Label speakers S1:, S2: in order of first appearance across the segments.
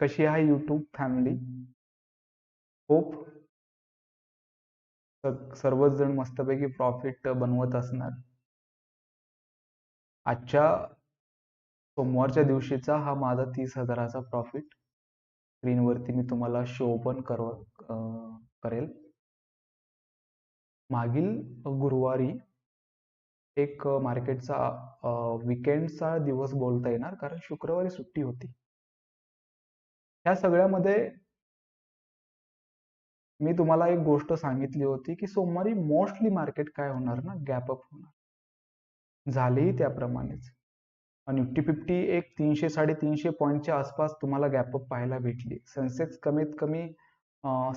S1: कशी आहे YouTube family hope सर्वच जण मस्तपैकी प्रॉफिट बनवत असणार. आजच्या सोमवारच्या दिवशीचा हा माझा तीस हजाराचा प्रॉफिट स्क्रीनवरती मी तुम्हाला शो पण करव करेल. मागील गुरुवारी एक मार्केटचा विकेंडचा दिवस बोलता येणार कारण शुक्रवारी सुट्टी होती. ह्या सगळ्यामध्ये मी तुम्हाला एक गोष्ट सांगितली होती की सोमवारी मोस्टली मार्केट काय होणार ना? गॅप अप होणार. झालेही त्याप्रमाणेच. निफ्टी फिफ्टी एक तीनशे साडेतीनशे पॉईंटच्या आसपास तुम्हाला गॅप अप पाहायला भेटली. सेन्सेक्स कमीत कमी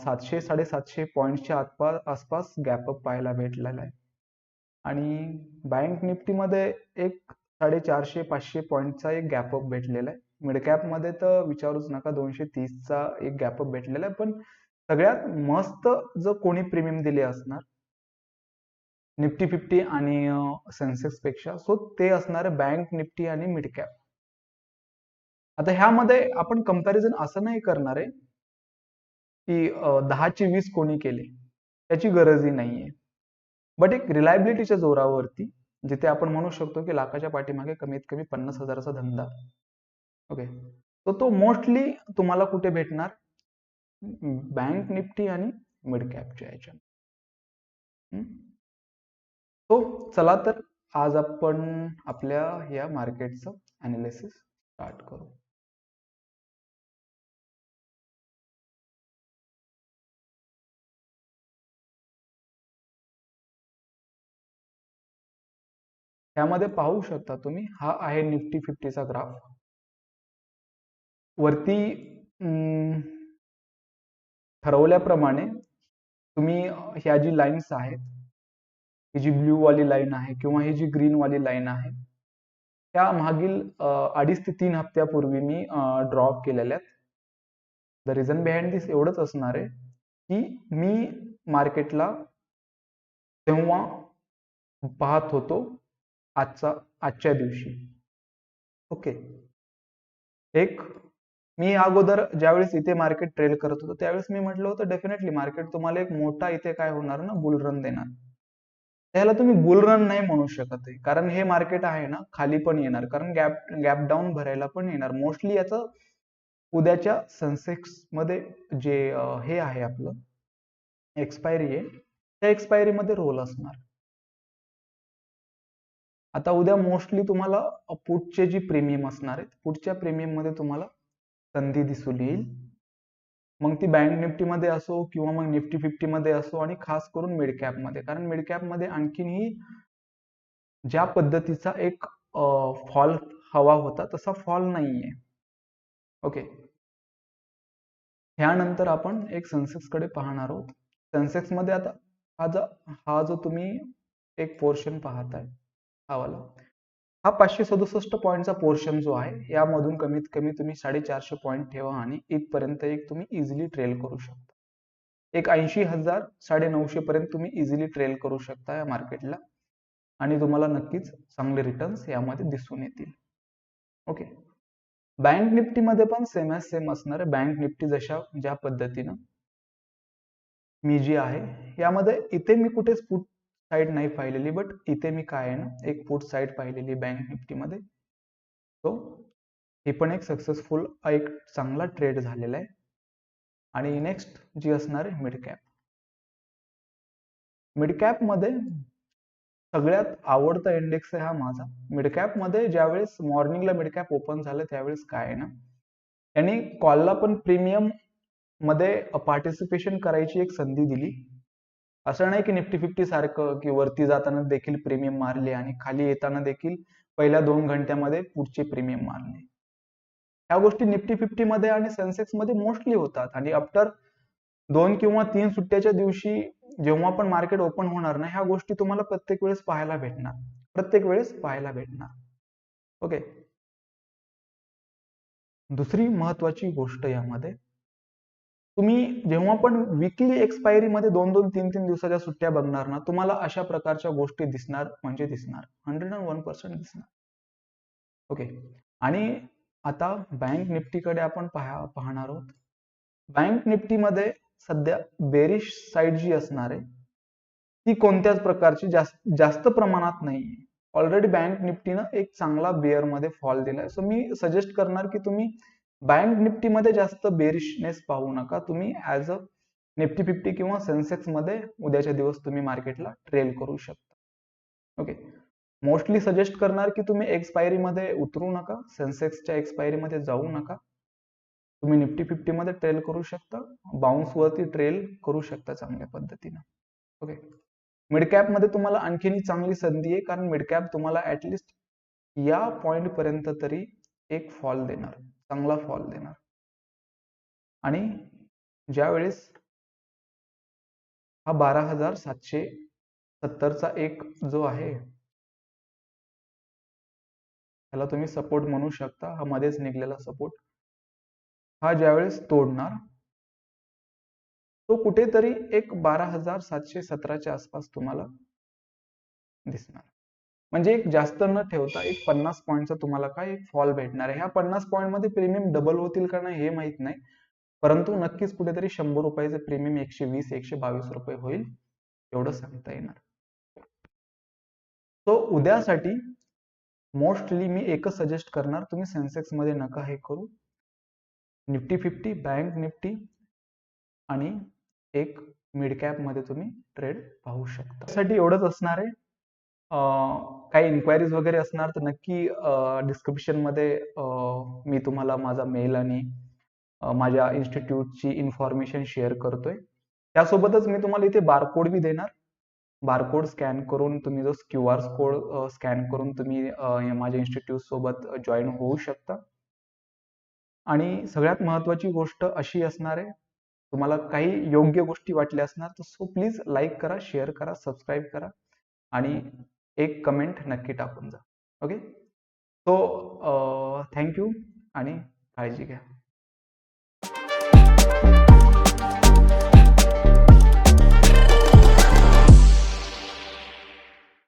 S1: सातशे साडेसातशे पॉईंटच्या आसपास आसपास गॅप अप पाहायला भेटलेला आहे. आणि बँक निफ्टीमध्ये एक साडेचारशे पाचशे पॉईंटचा एक गॅप अप भेटलेला आहे. मिडमध्ये तर विचारूच नका दोनशे तीसचा एक गॅप अप भेटलेला आहे. पण सगळ्यात मस्त जर कोणी प्रीमियम दिले असणार निफ्टी फिफ्टी आणि सेन्सेक्सपेक्षा सो ते असणार आहे बँक निफ्टी आणि मिड कॅप आता ह्यामध्ये आपण कंपॅरिझन असं नाही करणार आहे की दहाचे वीस कोणी केले त्याची गरजही नाहीये. बट एक रिलायबिलिटीच्या जोरावरती जिथे आपण म्हणू शकतो की लाखाच्या पाठीमागे कमीत कमी पन्नास हजाराचा धंदा. ओके तर तो मोस्टली तुम्हाला कुठे भेटणार? बँक निफ्टी आणि मिड कॅपच्या याच्या तो चला तर आज आपण आपल्या या मार्केटचं अनालिसिस स्टार्ट करू. त्यामध्ये पाहू शकता तुम्ही हा आहे निफ्टी फिफ्टीचा ग्राफ वरती ठरवल्याप्रमाणे तुम्ही ह्या जी लाईन्स आहेत ही जी ब्ल्यू वाली लाईन आहे किंवा ही जी ग्रीन वाली लाईन आहे त्या मागील अडीच ते तीन हप्त्यापूर्वी मी ड्रॉप केलेल्या द रिझन बिहाइंड दिस एवढंच असणार आहे की मी मार्केटला तेव्हा पाहत होतो आजचा आजच्या दिवशी. ओके. एक मी अगोदर ज्यावेळेस इथे मार्केट ट्रेल करत होतो त्यावेळेस मी म्हटलं होतं डेफिनेटली मार्केट तुम्हाला एक मोठा इथे काय होणार ना बुल रन देणार. त्याला तुम्ही बुल रन नाही म्हणू शकत आहे. कारण हे मार्केट आहे ना खाली पण येणार. कारण गॅप गॅप डाऊन भरायला पण येणार. मोस्टली याचं उद्याच्या सेन्सेक्समध्ये जे हे आहे आपलं एक्सपायरी आहे त्या एक्सपायरी मध्ये रोल असणार. आता उद्या मोस्टली तुम्हाला पुटचे जी प्रीमियम असणार आहेत पुढच्या प्रीमियममध्ये तुम्हाला संधी दिसून येईल. मग ती बँक निफ्टी मध्ये असो किंवा मग निफ्टी फिफ्टी मध्ये असो आणि खास करून मिड कॅपमध्ये. कारण मिड कॅपमध्ये आणखीनही ज्या पद्धतीचा एक फॉल हवा होता तसा फॉल नाहीये. ओके ह्यानंतर आपण एक सेन्सेक्सकडे पाहणार आहोत. सेन्सेक्समध्ये आता हा जो हा जो तुम्ही एक पोर्शन पाहताय हा वाला. हा पाचशे सदुसष्ट पॉईंटचा पोर्शन जो आहे यामधून कमीत कमी तुम्ही साडेचारशे पॉईंट ठेवा आणि इथपर्यंत एक तुम्ही इझिली ट्रेल करू शकता. एक ऐंशी हजार साडे नऊशे पर्यंत तुम्ही इझिली ट्रेल करू शकता या मार्केटला आणि तुम्हाला नक्कीच चांगले रिटर्न्स यामध्ये दिसून येतील. ओके बँक निफ्टीमध्ये पण सेम ॲज सेम असणार आहे. बँक निफ्टी जशा ज्या पद्धतीनं मी जी आहे यामध्ये इथे मी कुठेच पुट साईड नाही पाहिलेली बट इथे मी काय आहे ना एक पुट साईड पाहिलेली बँक निफ्टीमध्ये सो ही पण एक सक्सेसफुल एक चांगला ट्रेड झालेला आहे. आणि नेक्स्ट जी असणार आहे मिड कॅप मिड कॅपमध्ये सगळ्यात आवडता इंडेक्स आहे हा माझा. मिडकॅपमध्ये ज्यावेळेस मॉर्निंगला मिड कॅप ओपन झालं त्यावेळेस काय आहे ना यांनी कॉलला पण प्रीमियममध्ये पार्टिसिपेशन करायची एक संधी दिली. असं नाही की निफ्टी फिफ्टी सारखं की वरती जाताना देखील प्रीमियम मारले आणि खाली येताना देखील पहिल्या दोन घंट्यामध्ये पुढचे प्रीमियम मारले. ह्या गोष्टी निफ्टी फिफ्टी मध्ये आणि सेन्सेक्समध्ये मोस्टली होतात आणि आफ्टर दोन किंवा तीन सुट्ट्याच्या दिवशी जेव्हा पण मार्केट ओपन होणार ना ह्या गोष्टी तुम्हाला प्रत्येक वेळेस पाहायला भेटणार. प्रत्येक वेळेस पाहायला भेटणार. ओके दुसरी महत्वाची गोष्ट यामध्ये तुम्ही जेव्हा पण विकली एक्सपायरी मध्ये दोन दोन तीन तीन दिवसाच्या सुट्ट्या बघणार ना तुम्हाला अशा प्रकारच्या गोष्टी दिसणार म्हणजे दिसणार. हंड्रेड अँड वन पर्सेंट दिसणार. ओके आणि आता बँक निफ्टीकडे आपण पाहा पाहणार आहोत. बँक निफ्टीमध्ये सध्या बेरिश साईड जी असणार आहे ती कोणत्याच प्रकारची जास्त जास्त प्रमाणात नाहीये. ऑलरेडी बँक निफ्टीनं एक चांगला बेअरमध्ये फॉल दिलाय. सो मी सजेस्ट करणार की तुम्ही बँक निफ्टीमध्ये जास्त बेरिशनेस पाहू नका. तुम्ही ॲज अ निफ्टी फिफ्टी किंवा सेन्सेक्समध्ये उद्याच्या दिवस तुम्ही मार्केटला ट्रेल करू शकता. ओके मोस्टली सजेस्ट करणार की तुम्ही एक्सपायरी मध्ये उतरू नका. सेन्सेक्सच्या एक्सपायरी मध्ये जाऊ नका. तुम्ही निफ्टी फिफ्टी मध्ये ट्रेल करू शकता. बाउन्स वरती ट्रेल करू शकता चांगल्या पद्धतीनं. ओके मिड कॅपमध्ये तुम्हाला आणखीनही चांगली संधी आहे. कारण मिड कॅप तुम्हाला ऍटलिस्ट या पॉइंट पर्यंत तरी एक फॉल देणार. चांगला फॉल देणार. आणि ज्या वेळेस हा बारा हजार सातशे सत्तरचा एक जो आहे त्याला तुम्ही सपोर्ट म्हणू शकता. हा मध्येच निघलेला सपोर्ट हा ज्यावेळेस तोडणार तो कुठेतरी एक बारा हजार सातशे सतराच्या आसपास तुम्हाला दिसणार. म्हणजे एक जास्त न ठेवता एक पन्नास पॉईंटचा तुम्हाला काय एक फॉल भेटणार आहे. ह्या पन्नास पॉईंटमध्ये प्रीमियम डबल होतील का नाही हे माहीत नाही. परंतु नक्कीच कुठेतरी शंभर रुपयाचे प्रीमियम एकशे वीस एकशे बावीस रुपये होईल एवढं सांगता येणार. तो उद्यासाठी मोस्टली मी एकच सजेस्ट करणार तुम्ही सेन्सेक्समध्ये नका हे करू. निफ्टी फिफ्टी बँक निफ्टी आणि एक मिड कॅपमध्ये तुम्ही ट्रेड पाहू शकता. त्यासाठी एवढंच असणार आहे. काही इन्क्वायरीज वगैरे असणार तर नक्की डिस्क्रिप्शनमध्ये मी तुम्हाला माझा मेल आणि माझ्या इन्स्टिट्यूटची इन्फॉर्मेशन शेअर करतोय. त्यासोबतच मी तुम्हाला इथे बारकोड बी देणार. बारकोड स्कॅन करून तुम्ही जो क्यू आर कोड स्कॅन करून तुम्ही माझ्या इन्स्टिट्यूट सोबत जॉईन होऊ शकता. आणि सगळ्यात महत्वाची गोष्ट अशी असणार आहे तुम्हाला काही योग्य गोष्टी वाटल्या असणार तर सो प्लीज लाईक करा शेअर करा सबस्क्राईब करा. आणि एक कमेंट नक्की टाकून जा. ओके सो थँक्यू आणि काळजी घ्या.